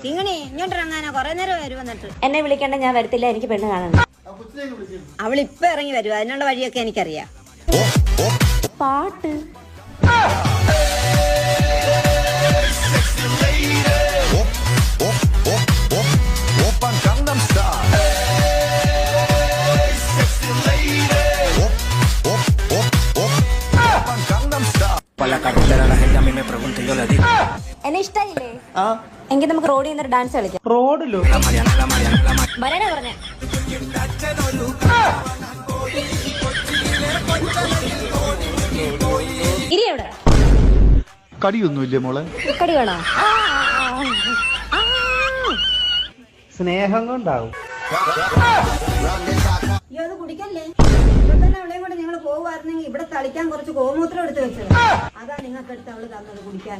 നേരം വരും എന്നിട്ട് എന്നെ വിളിക്കണ്ട ഞാൻ വരത്തില്ല എനിക്ക് പെണ്ണ് കാണണം. അവൾ ഇപ്പൊ ഇറങ്ങി വരും അതിനുള്ള വഴിയൊക്കെ എനിക്കറിയാം. പാട്ട്. la carretera y yo le digo എന്നെ ഇഷ്ടായില്ലേ? എങ്കിൽ നമുക്ക് റോഡിൽ നിന്നൊരു ഡാൻസ് കളിക്കാം. റോഡിലോ? വരാനാ പറഞ്ഞേ. ഇരി എവിടെ കടിയൊന്നുമില്ലേ മോളെ? കടി വേണോ? സ്നേഹം കൊണ്ടാവും. അവളെയും കൊണ്ട് നിങ്ങൾ പോകുമായിരുന്നെങ്കിൽ ഇവിടെ തളിക്കാൻ കുറച്ച് ഗോമൂത്രം എടുത്ത് വെച്ചത്. അതാ നിങ്ങൾക്ക് എടുത്ത് അവൾ തന്നത് കുടിക്കാൻ